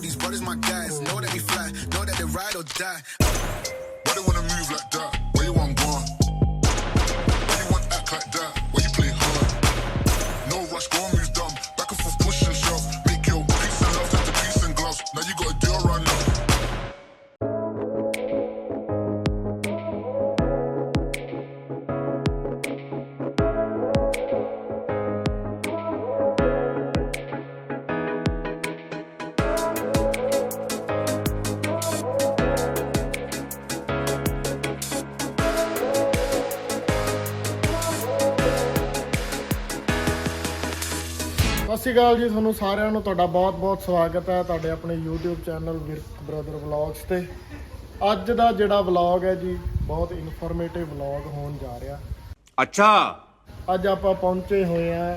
these brothers my guys. Know that we fly, know that they ride or die. ਸਤਿ ਸ਼੍ਰੀ ਅਕਾਲ ਜੀ ਤੁਹਾਨੂੰ ਸਾਰਿਆਂ ਨੂੰ ਤੁਹਾਡਾ ਬਹੁਤ-ਬਹੁਤ ਸਵਾਗਤ ਹੈ ਤੁਹਾਡੇ ਆਪਣੇ YouTube channel Virk brother vlogs ਤੇ। ਅੱਜ ਦਾ ਜਿਹੜਾ ਵਲੌਗ ਹੈ ਜੀ ਬਹੁਤ ਇਨਫੋਰਮੇਟਿਵ ਵਲੌਗ ਹੋਣ ਜਾ ਰਿਹਾ। ਅੱਛਾ। ਅੱਜ ਆਪਾਂ ਪਹੁੰਚੇ ਹੋਏ ਆ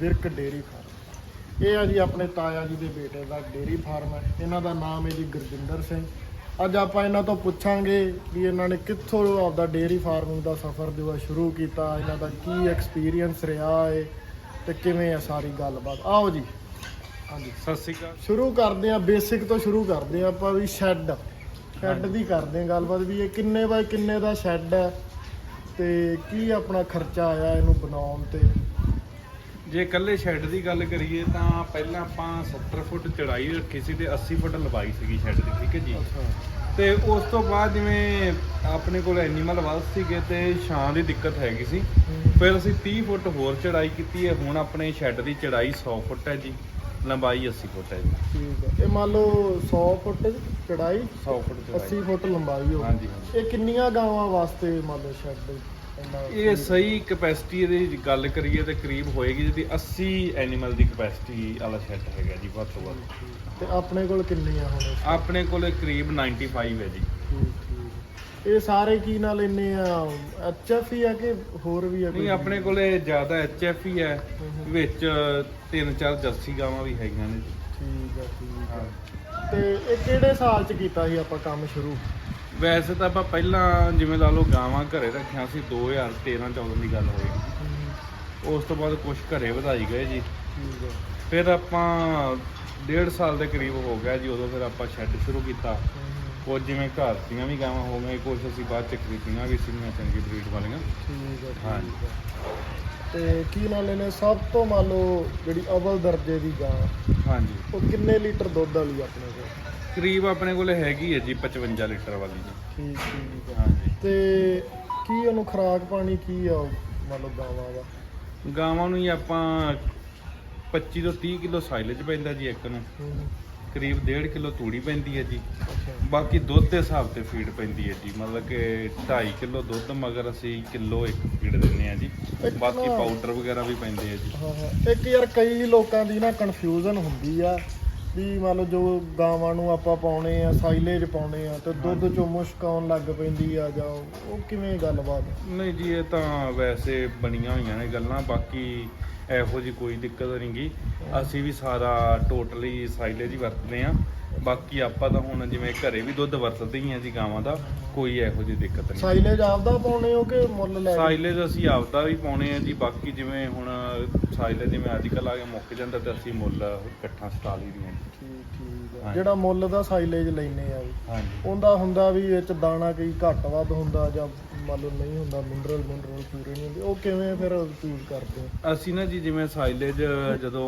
ਵਿਰਕ ਡੇਰੀ ਫਾਰਮ। ਇਹ ਆ ਜੀ ਆਪਣੇ ਤਾਇਆ ਜੀ ਦੇ ਬੇਟੇ ਦਾ ਡੇਰੀ ਫਾਰਮ ਹੈ। ਇਹਨਾਂ ਦਾ ਨਾਮ ਹੈ ਜੀ ਗੁਰਜਿੰਦਰ ਸਿੰਘ। ਅੱਜ ਆਪਾਂ ਇਹਨਾਂ ਤੋਂ ਪੁੱਛਾਂਗੇ ਕਿ ਇਹਨਾਂ ਨੇ ਕਿੱਥੋਂ ਆਪਦਾ ਡੇਰੀ ਫਾਰਮਿੰਗ ਦਾ ਸਫ਼ਰ ਜਿਹੜਾ ਸ਼ੁਰੂ ਕੀਤਾ ਇਹਨਾਂ ਦਾ ਕੀ ਐਕਸਪੀਰੀਅੰਸ ਰਿਹਾ ਹੈ ਤੇ ਕਿਵੇਂ ਆ ਸਾਰੀ ਗੱਲਬਾਤ? ਆਓ ਜੀ। ਹਾਂਜੀ। ਸਤਿ ਸ਼੍ਰੀ ਅਕਾਲ। ਸ਼ੁਰੂ ਕਰਦੇ ਆ ਬੇਸਿਕ ਤੋਂ ਸ਼ੁਰੂ ਕਰਦੇ ਆ ਆਪਾਂ ਵੀ ਸ਼ੈੱਡ ਸ਼ੈੱਡ ਦੀ ਕਰਦੇ ਆ ਗੱਲਬਾਤ ਵੀ ਇਹ ਕਿੰਨੇ ਬਾਏ ਕਿੰਨੇ ਦਾ ਸ਼ੈੱਡ ਹੈ ਤੇ ਕੀ ਆਪਣਾ ਖਰਚਾ ਆਇਆ ਇਹਨੂੰ ਬਣਾਉਣ ਤੇ? ਜੇ ਇਕੱਲੇ ਸ਼ੈੱਡ ਦੀ ਗੱਲ ਕਰੀਏ ਤਾਂ ਪਹਿਲਾਂ ਆਪਾਂ 70 ਫੁੱਟ ਚੜਾਈ ਰੱਖੀ ਸੀ ਤੇ 80 ਫੁੱਟ ਲੰਬਾਈ ਸੀਗੀ ਸ਼ੈੱਡ ਦੀ ਠੀਕ ਹੈ ਜੀ? ਤੇ ਉਸ ਤੋਂ ਬਾਅਦ ਜਿਵੇਂ ਆਪਣੇ ਕੋਲ ਐਨੀਮਲ ਵੱਧ ਸੀਗੇ ਤੇ ਛਾਂ ਦੀ ਦਿੱਕਤ ਹੈਗੀ ਸੀ। ਫਿਰ ਅਸੀਂ 30 ਫੁੱਟ ਹੋਰ ਚੜਾਈ ਕੀਤੀ ਹੈ। ਹੁਣ ਆਪਣੇ ਸ਼ੈੱਡ ਦੀ ਚੜਾਈ 100 ਫੁੱਟ ਹੈ ਜੀ। ਲੰਬਾਈ 80 ਫੁੱਟ ਹੈ ਜੀ। ਠੀਕ ਹੈ। ਇਹ ਮੰਨ ਲਓ 100 ਫੁੱਟ ਚੜਾਈ 100 ਫੁੱਟ ਚੜਾਈ 80 ਫੁੱਟ ਲੰਬਾਈ ਹੋ ਹਾਂਜੀ, ਹਾਂਜੀ। ਇਹ ਕਿੰਨੀਆਂ ਗਾਵਾਂ ਵਾਸਤੇ ਮੰਨ ਲਓ ਸ਼ੈੱਡ ਇੰਨਾ ਇਹ ਸਹੀ ਕਪੈਸਿਟੀ ਇਹਦੀ ਗੱਲ ਕਰੀਏ ਤੇ ਕਰੀਬ ਹੋਏਗੀ ਜਿਹਦੀ 80 ਐਨੀਮਲ ਦੀ ਕਪੈਸਿਟੀ ਵਾਲਾ ਸ਼ੈੱਡ ਹੈਗਾ ਜੀ ਵੱਧ ਤੋਂ ਵੱਧ। ਤੇ ਆਪਣੇ ਕੋਲ ਕਿੰਨੇ ਆ ਹੁਣ ਆਪਣੇ ਕੋਲੇ ਕਰੀਬ 95 ਹੈ ਜੀ। ਠੀਕ ਇਹ ਸਾਰੇ ਕੀ ਨਾਲ ਇੰਨੇ ਆ? ਐਚਐਫ ਹੀ ਆ ਕਿ ਹੋਰ ਵੀ ਆ ਨਹੀਂ ਆਪਣੇ ਕੋਲੇ ਜ਼ਿਆਦਾ ਐਚਐਫ ਹੀ ਹੈ ਵਿੱਚ ਤਿੰਨ ਚਾਰ ਜਰਸੀ ਗਾਵਾਂ ਵੀ ਹੈਗੀਆਂ ਨੇ। ਠੀਕ ਆ ਠੀਕ ਆ। ਤੇ ਇਹ ਕਿਹੜੇ ਸਾਲ ਚ ਕੀਤਾ ਸੀ ਆਪਾਂ ਕੰਮ ਸ਼ੁਰੂ? ਵੈਸੇ ਤਾਂ ਆਪਾਂ ਪਹਿਲਾਂ ਜਿਵੇਂ ਲਾ ਲਓ ਗਾਵਾਂ ਘਰੇ ਰੱਖੀਆਂ ਸੀ 2013 14 ਦੀ ਗੱਲ ਹੋਏਗੀ ਉਸ ਤੋਂ ਬਾਅਦ ਕੁਝ ਘਰੇ ਵਧਾਈ ਗਏ ਜੀ। ਫਿਰ ਆਪਾਂ ਡੇਢ ਸਾਲ ਦੇ ਕਰੀਬ ਹੋ ਗਿਆ ਜੀ ਉਦੋਂ ਫਿਰ ਆਪਾਂ ਸ਼ੈੱਡ ਸ਼ੁਰੂ ਕੀਤਾ। ਕੁਝ ਜਿਵੇਂ ਘਰ ਦੀਆਂ ਵੀ ਗਾਵਾਂ ਹੋ ਗਈਆਂ ਕੁਝ ਅਸੀਂ ਬਾਅਦ ਚ ਖਰੀਦੀਆਂ ਵੀ ਸੀਗੀਆਂ ਚੰਗੀ ਬਰੀਡ ਵਾਲੀਆਂ। ਠੀਕ ਹਾਂਜੀ। ਆ। ਤੇ ਕੀ ਨਾਲ ਇਹਨੇ ਸਭ ਤੋਂ ਮੰਨ ਲਓ ਜਿਹੜੀ ਅਵਲ ਦਰਜੇ ਦੀ ਗਾਂ ਹਾਂਜੀ। ਉਹ ਕਿੰਨੇ ਲੀਟਰ ਦੁੱਧ ਵਾਲੀ ਆਪਣੇ ਕੋਲ? ਕਰੀਬ ਆਪਣੇ ਕੋਲੇ ਹੈਗੀ ਹੈ ਜੀ 55 ਲੀਟਰ ਵਾਲੀ ਜੀ। ਠੀਕ ਠੀਕ ਆ। ਹਾਂਜੀ। ਤੇ ਕੀ ਉਹਨੂੰ ਖੁਰਾਕ ਪਾਣੀ ਕੀ ਆ ਮੰਨ ਲਓ ਗਾਵਾਂ ਦਾ? ਗਾਵਾਂ ਨੂੰ ਹੀ ਆਪਾਂ 25 ਤੋਂ 30 ਕਿਲੋ ਸਾਈਲੇਜ ਪੈਂਦਾ ਜੀ ਇੱਕ ਨੂੰ। ਹੂੰ, ਕਰੀਬ 1.5 ਕਿਲੋ ਤੂੜੀ ਪੈਂਦੀ ਹੈ ਜੀ। ਬਾਕੀ ਦੁੱਧ ਦੇ ਹਿਸਾਬ ਤੇ ਫੀਡ ਪੈਂਦੀ ਹੈ ਜੀ। ਮਤਲਬ ਕਿ 2.5 ਕਿਲੋ ਦੁੱਧ ਮਗਰ ਅਸੀਂ ਕਿਲੋ ਇੱਕ ਫੀਡ ਦਿੰਨੇ ਆ ਜੀ। ਇੱਕ ਬਾਕੀ ਨਾ- ਪਾਊਡਰ ਵਗੈਰਾ ਵੀ ਪੈਂਦੇ ਆ ਜੀ। ਹਾਂ ਹਾਂ। ਇੱਕ ਯਾਰ ਕਈ ਲੋਕਾਂ ਦੀ ਨਾ ਕਨਫਿਊਜ਼ਨ ਹੁੰਦੀ ਆ ਵੀ ਮੰਨ ਲਓ ਜੋ ਗਾਵਾਂ ਨੂੰ ਆਪਾਂ ਪਾਉਣੇ ਆ ਸਾਈਲੇਜ ਪਾਉਣੇ ਆ ਤੇ ਦੁੱਧ ਚੋਂ ਮੁਸ਼ਕ ਆਉਣ ਲੱਗ ਪੈਂਦੀ ਆ ਜਾਂ ਉਹ ਉਹ ਕਿਵੇਂ ਗੱਲਬਾਤ? ਨਹੀਂ ਜੀ ਇਹ ਤਾਂ ਵੈਸੇ ਬਣੀਆਂ ਹੋਈਆਂ ਨੇ ਗੱਲਾਂ। ਬਾਕੀ ਇਹੋ ਜੀ ਕੋਈ ਦਿੱਕਤ ਨਹੀਂ ਗੀ। ਅਸੀਂ ਵੀ ਸਾਰਾ ਟੋਟਲੀ ਸਾਈਲੇਜ ਹੀ ਵਰਤਦੇ ਆ ਬਾਕੀ ਆਪਾਂ ਤਾਂ ਹੁਣ ਜਿਵੇਂ ਘਰੇ ਵੀ ਦੁੱਧ ਵਰਤਦੇ ਹੀ ਆ ਜੀ ਗਾਵਾਂ ਦਾ ਕੋਈ ਇਹੋ ਜੀ ਦਿੱਕਤ ਨਹੀਂ। ਸਾਈਲੇਜ ਆਪਦਾ ਪਾਉਣੇ ਹੋ ਕਿ ਮੁੱਲ ਲੈ ਕੇ? ਸਾਈਲੇਜ ਅਸੀਂ ਆਪਦਾ ਵੀ ਪਾਉਣੇ ਆ ਜੀ। ਬਾਕੀ ਜਿਵੇਂ ਹੁਣ ਸਾਈਲੇਜ ਜਿਵੇਂ ਅੱਜ ਆ ਕੇ ਮੁੱਕ ਜਾਂਦਾ ਤੇ ਅਸੀਂ ਮੁੱਲ ਇਕੱਠਾ ਸਟਾ ਲਈ ਦੀਆਂ ਜੀ। ਠੀਕ ਠੀਕ ਆ। ਹਾਂਜੀ। ਜਿਹੜਾ ਮੁੱਲ ਦਾ ਸਾਈਲੇਜ ਲੈਨੇ ਆ ਵੀ ਹਾਂਜੀ। ਉਹਦਾ ਹੁੰਦਾ ਵੀ ਇਹ ਚ ਦਾਣਾ ਕਈ ਘੱਟ ਵੱਧ ਹੁੰਦਾ ਜਾਂ ਮੰਨ ਲਓ ਨਹੀਂ ਹੁੰਦਾ ਮਿਨਰਲ ਮਿਨਰਲ ਪੂਰੇ ਨਹੀਂ ਹੁੰਦੇ ਉਹ ਕਿਵੇਂ ਫਿਰ ਚੂਜ਼ ਕਰਦੇ ਹੋ ਅਸੀਂ ਨਾ ਜੀ ਜਿਵੇਂ ਸਾਈਲੇਜ ਜਦੋਂ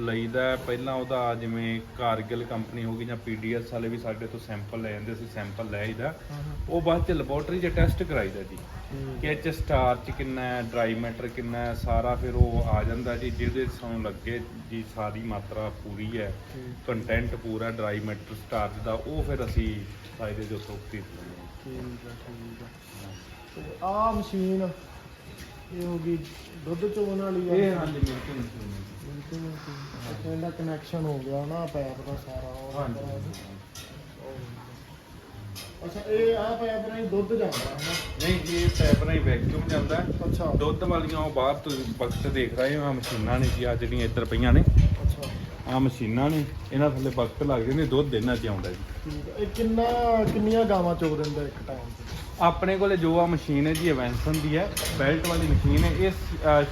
ਲਈਦਾ ਹੈ, ਪਹਿਲਾਂ ਉਹਦਾ ਜਿਵੇਂ ਕਾਰਗਿਲ ਕੰਪਨੀ ਹੋ ਗਈ ਜਾਂ ਪੀਡੀਐਸ ਵਾਲੇ ਵੀ ਸਾਡੇ ਤੋਂ ਸੈਂਪਲ ਲੈ ਜਾਂਦੇ ਅਸੀਂ ਸੈਂਪਲ ਲੈ ਆਈਦਾ। ਉਹ ਬਾਅਦ ਚ ਲੈਬੋਰਟਰੀ 'ਚ ਟੈਸਟ ਕਰਾਈਦਾ ਜੀ। ਕਿ ਇਹ 'ਚ ਸਟਾਰਚ ਕਿੰਨਾ ਹੈ ਡਰਾਈ ਮੈਟਰ ਕਿੰਨਾ ਹੈ ਸਾਰਾ ਫਿਰ ਉਹ ਆ ਜਾਂਦਾ ਜੀ ਜਿਹਦੇ ਸਾਨੂੰ ਲੱਗੇ ਜੀ ਸਾਰੀ ਮਾਤਰਾ ਪੂਰੀ ਹੈ ਕੰਟੈਂਟ ਪੂਰਾ ਡਰਾਈ ਮੈਟਰ ਸਟਾਰਚ ਦਾ ਉਹ ਫਿਰ ਅਸੀਂ ਸਾਈਲੇਜ ਉੱਥੋਂ ਖਰੀਦ ਲੈਂਦੇ ਹਾਂ। ਠੀਕ ਆ ਠੀਕ ਆ ਤੇ ਆਹ ਮਸ਼ੀਨ ਇਹ ਹੋ ਗਈ ਦੁੱਧ ਚੋਣ ਵਾਲੀ ਆ। ਇਹ ਹਾਂਜੀ ਮਿਲਕ ਮਸ਼ੀਨ। ਇਹਦਾ ਕਨੈਕਸ਼ਨ ਹੋ ਗਿਆ ਨਾ ਪੈਪ ਦਾ ਸਾਰਾ ਉਹ ਹਾਂਜੀ। ਅੱਛਾ ਇਹ ਆ ਪੈਪ ਨਾਲ ਹੀ ਦੁੱਧ ਜਾਂਦਾ ਹੈ ਨਾ? ਨਹੀਂ ਜੀ ਇਹ ਪੈਪ ਨਾਲ ਹੀ ਵੈਕਿਊਮ ਜਾਂਦਾ ਹੈ। ਅੱਛਾ। ਦੁੱਧ ਵਾਲੀਆਂ ਉਹ ਬਾਹਰ ਤੋਂ ਵਕਤ ਦੇਖ ਰਹੇ ਹੋ ਆ ਮਸ਼ੀਨਾਂ ਨੇ ਜੀ ਆ ਜਿਹੜੀਆਂ ਇੱਧਰ ਪਈਆਂ ਨੇ। ਅੱਛਾ। ਆ ਮਸ਼ੀਨਾਂ ਨੇ ਇਹਨਾਂ ਥੱਲੇ ਵਕਤ ਲੱਗ ਜਾਂਦੇ ਦੁੱਧ ਇਹਨਾਂ 'ਚ ਆਉਂਦਾ ਜੀ। ਠੀਕ ਆ। ਇਹ ਕਿੰਨਾ ਕਿੰਨੀਆਂ ਗਾਵਾਂ ਚੋਗ ਦਿੰਦਾ ਇੱਕ ਟਾਈਮ ਤੇ? ਆਪਣੇ ਕੋਲੇ ਜੋ ਆ ਮਸ਼ੀਨ ਹੈ ਜੀ ਐਵੈਂਸਨ ਦੀ ਹੈ ਬੈਲਟ ਵਾਲੀ ਮਸ਼ੀਨ ਹੈ। ਇਹ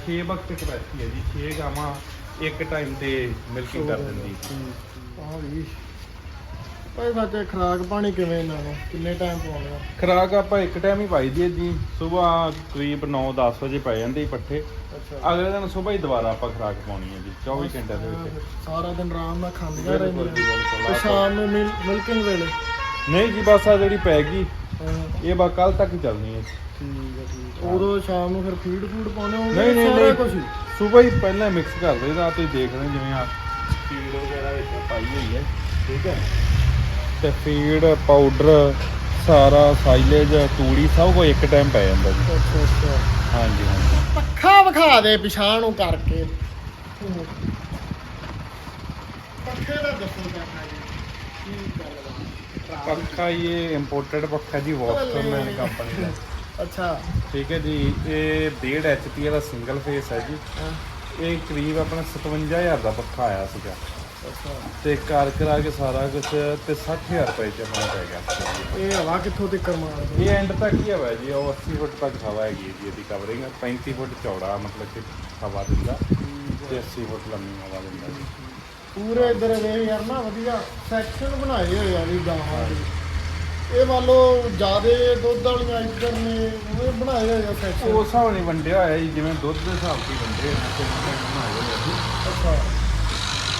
6 ਵਕਤ ਕਪੈਸਿਟੀ ਹੈ ਜੀ 6 ਗਾਵਾਂ ਇੱਕ ਟਾਈਮ ਤੇ ਮਿਲਕਿੰਗ ਕਰ ਦਿੰਦੀ। ਆ ਵੀ ਓਏ ਸੱਚੇ ਖਰਾਕ ਪਾਣੀ ਕਿਵੇਂ ਇਹਨਾਂ ਨੂੰ? ਕਿੰਨੇ ਟਾਈਮ ਪਾਉਣਾ ਖਰਾਕ ਆਪਾਂ ਇੱਕ ਟਾਈਮ ਹੀ ਪਾਈ ਦੀ ਹੈ ਜੀ। ਸਵੇਰ ਕਰੀਬ 9-10 ਵਜੇ ਪੈ ਜਾਂਦੇ ਹੀ ਪੱਠੇ। ਅੱਛਾ। ਅਗਲੇ ਦਿਨ ਸਵੇਰ ਹੀ ਦੁਬਾਰਾ ਆਪਾਂ ਖਰਾਕ ਪਾਉਣੀ ਹੈ ਜੀ 24 ਘੰਟਿਆਂ ਦੇ ਵਿੱਚ। ਸਾਰਾ ਦਿਨ ਆਰਾਮ ਨਾਲ ਖਾਂਦੀਆਂ ਜੀ, ਰਹਿੰਦੀਆਂ। ਤੇ ਸ਼ਾਮ ਨੂੰ ਮਿਲਕਿੰਗ ਵੇਲੇ? ਨਹੀਂ ਜੀ ਬਸ ਆ ਜਿਹੜੀ ਪੈ ਗਈ। ਇਹ ਬਾ ਕੱਲ ਤੱਕ ਹੀ ਚੱਲਣੀ ਹੈ ਠੀਕ ਹੈ ਠੀਕ। ਉਦੋਂ ਸ਼ਾਮ ਨੂੰ ਫਿਰ ਫੀਡ ਫੂਡ ਪਾਉਣੇ ਹੋਣਗੇ ਨਹੀਂ ਨਹੀਂ ਕੁਝ ਸਵੇਰ ਹੀ? ਪਹਿਲਾਂ ਮਿਕਸ ਕਰ ਦੇਈਦਾ ਤੁਸੀਂ ਦੇਖ ਰਹੇ ਜਿਵੇਂ ਆ ਫੀਡ ਵਗੈਰਾ ਵਿੱਚ ਪਾਈ ਹੋਈ ਹੈ। ਠੀਕ ਹੈ। ਤੇ ਫੀਡ ਪਾਊਡਰ ਸਾਰਾ ਸਾਈਲੇਜ ਤੂੜੀ ਸਭ ਕੁਝ ਇੱਕ ਟਾਈਮ ਪੈ ਜਾਂਦਾ ਜੀ। ਅੱਛਾ ਅੱਛਾ। ਹਾਂਜੀ ਹਾਂਜੀ। ਪੱਖਾ ਵਿਖਾ ਦੇ ਪਿਛਾਂ ਨੂੰ ਕਰਕੇ। ਪੱਖੇ ਦਾ ਦੱਸੋ ਕਰਨਾ ਜੀ ਕੀ ਗੱਲਬਾਤ ਪੱਖਾ ਇਹ ਇੰਪੋਰਟਡ ਪੱਖਾ ਜੀ ਵਾਟਰਮੈਨ ਕੰਪਨੀ ਦਾ। ਅੱਛਾ। ਠੀਕ ਹੈ ਜੀ ਇਹ 1.5 ਐਚਪੀ ਦਾ ਸਿੰਗਲ ਫੇਸ ਹੈ ਜੀ। ਇਹ ਕਰੀਬ ਆਪਣਾ 57000 ਦਾ ਪੱਖਾ ਆਇਆ ਸੀਗਾ। ਤੇ ਕਰ ਕਰਾ ਕੇ ਸਾਰਾ ਕੁਝ ਤੇ 60000 ਰੁਪਏ ਚ ਪੈ ਗਿਆ। ਇਹ ਹਵਾ ਕਿੱਥੋਂ ਤੱਕ ਮਾਰਦਾ ਇਹ ਐਂਡ ਤੱਕ ਹੀ ਹਵਾ ਜੀ ਉਹ 80 ਫੁੱਟ ਤੱਕ ਹਵਾ ਹੈਗੀ ਹੈ ਜੀ ਇਹਦੀ ਕਵਰਿੰਗ 35 ਫੁੱਟ ਚੌੜਾ ਮਤਲਬ ਕਿ ਹਵਾ ਦਿੰਦਾ ਤੇ 80 ਫੁੱਟ ਲੰਮੀ ਹਵਾ ਦਿੰਦਾ। ਜੀ ਪੂਰੇ ਇਧਰ ਵੇਖ ਯਾਰ ਨਾ ਵਧੀਆ ਸੈਕਸ਼ਨ ਬਣਾਏ ਹੋਏ ਆ ਵੀ ਗਾਹਾਂ ਦੇ। ਇਹ ਮੰਨ ਲਓ ਜਿਆਦੇ ਦੁੱਧ ਵਾਲੀਆਂ ਇੱਧਰ ਨੇ ਉਹ ਬਣਾਏ ਹੋਏ ਆ ਸੈਕਸ਼ਨ ਹਿਸਾਬ ਨਹੀਂ ਵੰਡਿਆ ਹੋਇਆ ਜੀ ਜਿਵੇਂ ਦੁੱਧ ਦੇ ਹਿਸਾਬ ਤੇ ਵੰਡੇ ਹੋਏ ਨੇ ਤੇ ਬਣਾਏ ਹੋਏ ਆ ਜੀ। ਅੱਛਾ।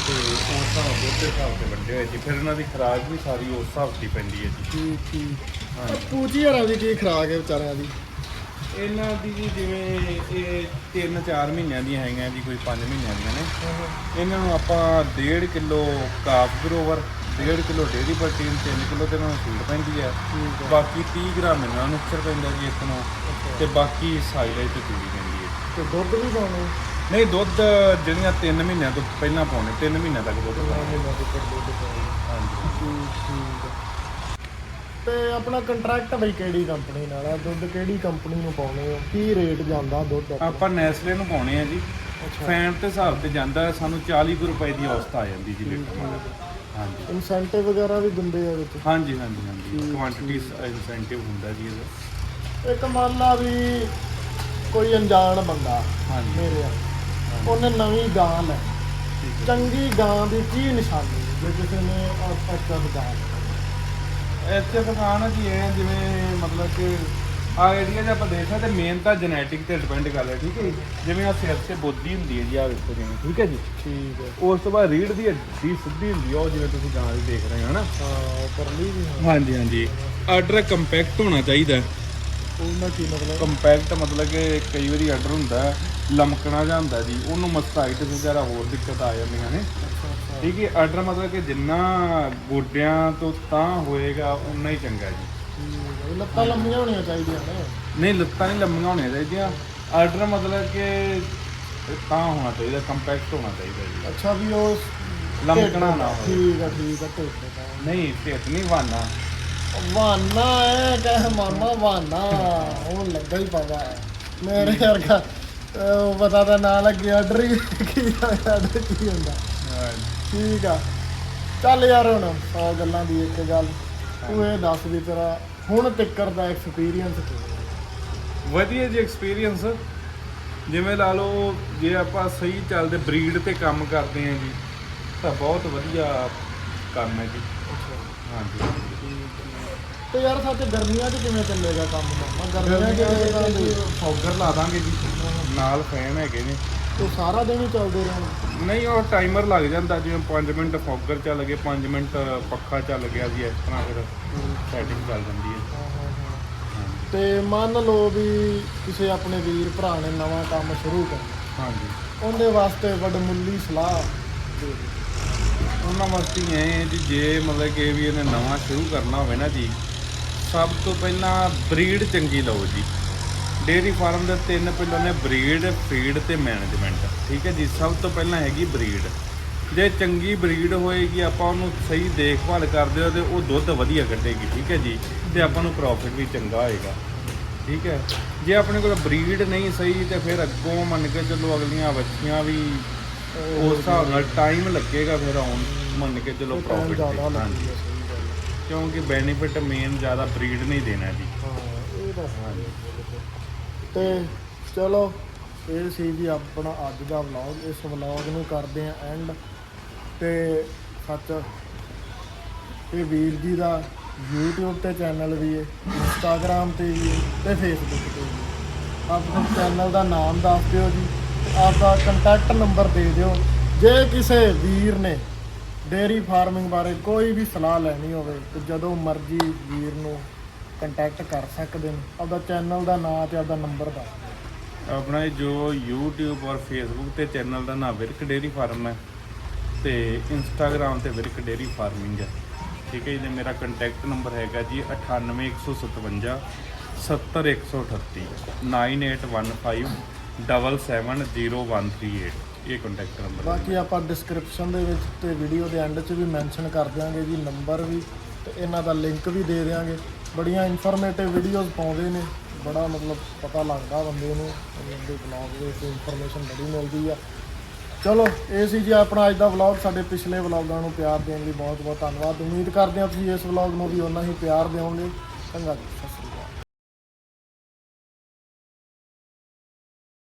ਤੇ ਉਸ ਹਿਸਾਬ ਦੇ ਹਿਸਾਬ ਤੇ ਵੰਡੇ ਹੋਏ ਜੀ ਫਿਰ ਇਹਨਾਂ ਦੀ ਖੁਰਾਕ ਵੀ ਸਾਰੀ ਉਸ ਹਿਸਾਬ ਦੀ ਪੈਂਦੀ ਹੈ ਜੀ। ਠੀਕ ਠੀਕ। ਪੂਜੀ ਹਰਾਂ ਦੀ ਕੀ ਖਰਾਕ ਹੈ ਵਿਚਾਰਿਆਂ ਦੀ? ਇਹਨਾਂ ਦੀ ਜੀ ਜਿਵੇਂ ਇਹ 3-4 ਮਹੀਨਿਆਂ ਦੀਆਂ ਹੈਗੀਆਂ ਜੀ ਕੋਈ 5 ਮਹੀਨਿਆਂ ਦੀਆਂ ਨੇ। ਇਹਨਾਂ ਨੂੰ ਆਪਾਂ 1.5 kilo calf grower 1.5 kilo dairy protein 3 kilo ਤੇ ਇਹਨਾਂ ਨੂੰ ਫੀਡ ਪੈਂਦੀ ਹੈ। ਬਾਕੀ 30 ਗ੍ਰਾਮ ਇਹਨਾਂ ਨੂੰ ਮਿਕਸਰ ਪੈਂਦਾ ਜੀ ਇੱਕ ਨੂੰ ਤੇ ਬਾਕੀ ਸਾਈਲੇਜ ਤੇ ਤੂੜੀ ਪੈਂਦੀ ਹੈ। ਤੇ ਦੁੱਧ ਵੀ ਪਾਉਣੇ ਨਹੀਂ ਦੁੱਧ ਜਿਹੜੀਆਂ 3 ਮਹੀਨਿਆਂ ਤੋਂ ਪਹਿਲਾਂ ਪਾਉਣੇ 3 ਮਹੀਨਿਆਂ ਤੱਕ ਦੁੱਧ ਪਾਉਣੇ ਹਾਂਜੀ। ਠੀਕ ਹੈ। ਤੇ ਆਪਣਾ ਕੰਟਰੈਕਟ ਬਈ ਕਿਹੜੀ ਕੰਪਨੀ ਨਾਲ ਆ? ਦੁੱਧ ਕਿਹੜੀ ਕੰਪਨੀ ਨੂੰ ਪਾਉਣੇ ਹੋ ਕੀ ਰੇਟ ਜਾਂਦਾ ਦੁੱਧ ਦਾ ਆਪਾਂ ਨੈਸਲੇ ਨੂੰ ਪਾਉਣੇ ਆ ਜੀ। ਫੈਨ ਦੇ ਹਿਸਾਬ ਤੇ ਜਾਂਦਾ ਸਾਨੂੰ 40 ਕੁ ਰੁਪਏ ਦੀ ਔਸਤ ਆ ਜਾਂਦੀ ਜੀ ਲੀਟਰ ਨਾਲ ਹਾਂਜੀ। ਇਨਸੈਂਟਿਵ ਵਗੈਰਾ ਵੀ ਦਿੰਦੇ ਆ ਵਿੱਚ? ਹਾਂਜੀ ਹਾਂਜੀ ਹਾਂਜੀ। ਕੁਆਂਟੀਟੀ ਇਨਸੈਂਟਿਵ ਹੁੰਦਾ ਜੀ ਇਹਦਾ। ਇੱਕ ਮੰਨ ਲਾ ਵੀ ਕੋਈ ਅਣਜਾਣ ਬੰਦਾ ਹਾਂਜੀ। ਮੇਰੇ ਆ ਉਹਨੇ ਨਵੀਂ ਗਾਂ ਲੈ ਹੈ। ਚੰਗੀ ਗਾਂ ਦੀ ਕੀ ਨਿਸ਼ਾਨੀ ਜੇ ਕਿਸੇ ਨੇ ਅੱਛਾ ਗਾਂ ਇੱਥੇ ਦੁਕਾਨ ਜੀ ਇਹ ਜਿਵੇਂ ਮਤਲਬ ਕਿ ਆ ਏਰੀਆ 'ਚ ਆਪਾਂ ਦੇਖ ਸਕਦੇ ਮੇਨ ਤਾਂ ਜੈਨੇਟਿਕ ਤੇ ਡਿਪੈਂਡ ਕਰਦਾ ਠੀਕ ਹੈ ਜੀ। ਜਿਵੇਂ ਆ ਸਿਰ ਤੇ ਬੋਦੀ ਹੁੰਦੀ ਹੈ ਜੀ ਆ ਵੇਖੋ ਜਿਵੇਂ ਠੀਕ ਹੈ ਜੀ। ਠੀਕ ਹੈ। ਉਸ ਤੋਂ ਬਾਅਦ ਰੀੜ ਦੀ ਹੱਡੀ ਸਿੱਧੀ ਹੁੰਦੀ ਹੈ ਉਹ ਜਿਵੇਂ ਤੁਸੀਂ ਗਾਂ ਦੀ ਦੇਖ ਰਹੇ ਹੋ ਨਾ। ਹਾਂ ਕਰਲੀ ਵੀ ਹਾਂ। ਹਾਂਜੀ ਹਾਂਜੀ। ਆਰਡਰ ਕੰਪੈਕਟ ਹੋਣਾ ਚਾਹੀਦਾ। ਉਹਨਾਂ ਕੀ ਮਤਲਬ? ਕੰਪੈਕਟ ਮਤਲਬ ਕਿ ਕਈ ਵਾਰੀ ਆਰਡਰ ਹੁੰਦਾ ਹੈ, ਲਮਕਣਾ ਜਾਂ ਹੁੰਦਾ ਜੀ ਉਹਨੂੰ ਮਸਟਾਈਟਸ ਵਗੈਰਾ ਹੋਰ ਦਿੱਕਤ ਆ ਜਾਂਦੀਆਂ ਨੇ। ਠੀਕ ਹੈ ਆਰਡਰ ਮਤਲਬ ਕਿ ਜਿੰਨਾ ਗੋਡਿਆਂ ਤੋਂ ਤਾਂ ਹੋਏਗਾ ਉਨਾ ਹੀ ਚੰਗਾ ਜੀ। ਠੀਕ ਹੈ। ਇਹ ਲੱਤਾਂ ਲੰਮੀਆਂ ਹੋਣੀਆਂ ਚਾਹੀਦੀਆਂ ਨੇ। ਨਹੀਂ ਲੱਤਾਂ ਨਹੀਂ ਲੰਮੀਆਂ ਹੋਣੀਆਂ ਚਾਹੀਦੀਆਂ। ਆਰਡਰ ਮਤਲਬ ਕਿ ਤਾਂ ਹੋਣਾ ਚਾਹੀਦਾ ਕੰਪੈਕਟ ਹੋਣਾ ਚਾਹੀਦਾ ਜੀ। ਅੱਛਾ ਵੀ ਉਹ ਲਮਕਣਾ ਨਾ ਹੋਵੇ। ਠੀਕ ਹੈ ਠੀਕ ਹੈ ਢਿੱਡ ਦਾ। ਨਹੀਂ ਢਿੱਡ ਨਹੀਂ ਵਾਨਾ ਵਾਨਾ ਐ ਕਹੇ ਮਾਮਾ ਵਾਨਾ। ਉਹ ਲੱਗਾ ਹੀ ਪਾਵਾ ਮੇਰੇ ਵਰਗਾ ਉਹ ਪਤਾ ਤਾਂ ਨਾ ਲੱਗੇ ਆਰਡਰ ਹੀ ਕੀ ਆਰਡਰ ਕੀ ਹੁੰਦਾ। ਠੀਕ ਆ। ਚੱਲ ਯਾਰ ਹੁਣ ਸੌ ਗੱਲਾਂ ਦੀ ਇੱਕ ਗੱਲ। ਤੂੰ ਇਹ ਦੱਸ ਵੀ ਤੇਰਾ ਹੁਣ ਤੱਕਰ ਦਾ ਐਕਸਪੀਰੀਅੰਸ ਕੀ ਵਧੀਆ ਜੀ ਐਕਸਪੀਰੀਅੰਸ ਜਿਵੇਂ ਲਾ ਲਓ ਜੇ ਆਪਾਂ ਸਹੀ ਚੱਲਦੇ ਬਰੀਡ ਤੇ ਕੰਮ ਕਰਦੇ ਆਂ ਜੀ ਤਾਂ ਬਹੁਤ ਵਧੀਆ ਕੰਮ ਹੈ ਜੀ। ਹਾਂਜੀ। ਤੇ ਯਾਰ ਸੱਚ ਗਰਮੀਆਂ 'ਚ ਕਿਵੇਂ ਚੱਲੇਗਾ ਕੰਮ ਮਾਮਾ ਗਰਮੀਆਂ 'ਚ ਕਿਵੇਂ? ਫੌਗਰ ਲਾ ਦਾਂਗੇ ਜੀ ਨਾਲ ਫੈਨ ਹੈਗੇ ਨੇ ਉਹ ਸਾਰਾ ਦਿਨ ਹੀ ਚੱਲਦੇ ਰਹਿਣ ਨਹੀਂ ਉਹ ਟਾਈਮਰ ਲੱਗ ਜਾਂਦਾ ਜਿਵੇਂ 5 ਮਿੰਟ ਫੌਗਰ ਚੱਲ ਗਏ 5 ਮਿੰਟ ਪੱਖਾ ਚੱਲ ਗਿਆ ਜੀ ਇਸ ਤਰ੍ਹਾਂ ਫਿਰ ਸੈਟਿੰਗ ਚੱਲ ਜਾਂਦੀ ਹੈ। ਤੇ ਮੰਨ ਲਓ ਵੀ ਕਿਸੇ ਆਪਣੇ ਵੀਰ ਭਰਾ ਨੇ ਨਵਾਂ ਕੰਮ ਸ਼ੁਰੂ ਕਰਨਾ ਹਾਂਜੀ ਉਹਦੇ ਵਾਸਤੇ ਵੱਡਮੁੱਲੀ ਸਲਾਹ ਦੇ। ਉਹਨਾਂ ਵਾਸਤੇ ਇਹ ਜੀ ਜੇ ਮਤਲਬ ਕਿ ਵੀ ਇਹਨੇ ਨਵਾਂ ਸ਼ੁਰੂ ਕਰਨਾ ਹੋਵੇ ਨਾ ਜੀ ਸਭ ਤੋਂ ਪਹਿਲਾਂ ਬਰੀਡ ਚੰਗੀ ਲਓ ਜੀ। ਡੇਅਰੀ ਫਾਰਮ ਦੇ ਤਿੰਨ ਪਿੱਲਰ ਨੇ ਬਰੀਡ ਫੀਡ ਤੇ ਮੈਨੇਜਮੈਂਟ। ਠੀਕ ਹੈ ਜੀ ਸਭ ਤੋਂ ਪਹਿਲਾਂ ਹੈਗੀ ਬਰੀਡ। ਜੇ ਚੰਗੀ ਬਰੀਡ ਹੋਏਗੀ ਆਪਾਂ ਉਹਨੂੰ ਸਹੀ ਦੇਖਭਾਲ ਕਰਦੇ ਹੋ ਤੇ ਉਹ ਦੁੱਧ ਵਧੀਆ ਕੱਢੇਗੀ ਠੀਕ ਹੈ ਜੀ ਤੇ ਆਪਾਂ ਨੂੰ ਪ੍ਰੋਫਿਟ ਵੀ ਚੰਗਾ ਹੋਏਗਾ। ਠੀਕ ਹੈ ਜੇ ਆਪਣੇ ਕੋਲ ਬਰੀਡ ਨਹੀਂ ਸਹੀ ਤੇ ਫਿਰ ਅੱਗੋਂ ਮੰਨ ਕੇ ਚੱਲੋ ਅਗਲੀਆਂ ਬੱਚੀਆਂ ਵੀ ਉਸ ਹਿਸਾਬ ਨਾਲ ਟਾਈਮ ਲੱਗੇਗਾ ਫਿਰ ਆਉਣ ਮੰਨ ਕੇ ਚਲੋ ਪ੍ਰੋਫਿਟ ਹਾਂਜੀ। ਕਿਉਂਕਿ ਬੈਨੀਫਿਟ ਮੇਨ ਜ਼ਿਆਦਾ ਬਰੀਡ ਨਹੀਂ ਦੇਣਾ ਜੀ। ਹਾਂ, ਇਹ ਤਾਂ ਹੈ ਤੇ ਚਲੋ, ਇਹ ਸੀ ਜੀ ਆਪਣਾ ਅੱਜ ਦਾ ਵਲੌਗ ਇਸ ਵਲੌਗ ਨੂੰ ਕਰਦੇ ਆ ਐਂਡ ਤੇ ਸੱਚ, ਇਹ ਵੀਰ ਜੀ ਦਾ YouTube ਤੇ ਚੈਨਲ ਵੀ ਹੈ, Instagram ਤੇ ਵੀ ਹੈ ਤੇ Facebook ਤੇ ਵੀ ਹੈ। ਆਪਣੇ ਚੈਨਲ ਦਾ ਨਾਮ ਦੱਸ ਦਿਓ ਜੀ ਆਪਦਾ ਕੰਟੈਕਟ ਨੰਬਰ ਦੇ ਦਿਓ। ਜੇ ਕਿਸੇ ਵੀਰ ਨੇ ਡੇਅਰੀ ਫਾਰਮਿੰਗ ਬਾਰੇ ਕੋਈ ਵੀ ਸਲਾਹ ਲੈਣੀ ਹੋਵੇ ਤੇ ਜਦੋਂ ਮਰਜ਼ੀ ਵੀਰ ਨੂੰ ਕੰਟੈਕਟ ਕਰ ਸਕਦੇ ਨੇ। ਆਪਦਾ ਚੈਨਲ ਦਾ ਨਾਮ ਤੇ ਆਪਦਾ ਨੰਬਰ ਦੱਸ ਦਿਓ। ਆਪਣਾ ਇਹ ਜੋ YouTube ਔਰ Facebook ਤੇ ਚੈਨਲ ਦਾ ਨਾਮ ਵਿਰਕ ਡੇਰੀ ਫਾਰਮ ਹੈ ਤੇ Instagram ਤੇ ਵਿਰਕ ਡੇਰੀ ਫਾਰਮਿੰਗ ਹੈ। ਠੀਕ ਹੈ ਜੀ ਮੇਰਾ ਕੰਟੈਕਟ ਨੰਬਰ ਹੈਗਾ ਜੀ 98157 70138 9815 770138 ਇਹ ਕੰਟੈਕਟ ਨੰਬਰ ਬਾਕੀ ਆਪਾਂ ਡਿਸਕ੍ਰਿਪਸ਼ਨ ਦੇ ਵਿੱਚ ਤੇ ਵੀਡੀਓ ਦੇ ਐਂਡ 'ਚ ਵੀ ਮੈਂਸ਼ਨ ਕਰ ਦਿਆਂਗੇ ਜੀ ਨੰਬਰ ਵੀ, ਤੇ ਇਹਨਾਂ ਦਾ ਲਿੰਕ ਵੀ ਦੇ ਦਿਆਂਗੇ। ਬੜੀਆਂ ਇਨਫੋਰਮੇਟਿਵ ਵੀਡੀਓਜ਼ ਪਾਉਂਦੇ ਨੇ। ਬੜਾ ਮਤਲਬ ਪਤਾ ਲੱਗਦਾ ਬੰਦੇ ਨੂੰ, ਉਹਨਾਂ ਦੇ ਬਲੌਗ ਦੇ ਵਿੱਚ ਇਨਫੋਰਮੇਸ਼ਨ ਬੜੀ ਮਿਲਦੀ ਆ। ਚਲੋ, ਇਹ ਸੀ ਜੀ ਆਪਣਾ ਅੱਜ ਦਾ ਵਲੌਗ ਸਾਡੇ ਪਿਛਲੇ ਵਲੌਗਾਂ ਨੂੰ ਪਿਆਰ ਦੇਣ ਲਈ ਬਹੁਤ ਬਹੁਤ ਧੰਨਵਾਦ। ਉਮੀਦ ਕਰਦੇ ਹਾਂ ਤੁਸੀਂ ਇਸ ਵਲੌਗ ਨੂੰ ਵੀ ਓਨਾ ਹੀ ਪਿਆਰ ਦਿਓਗੇ। ਚੰਗਾ ਜੀ।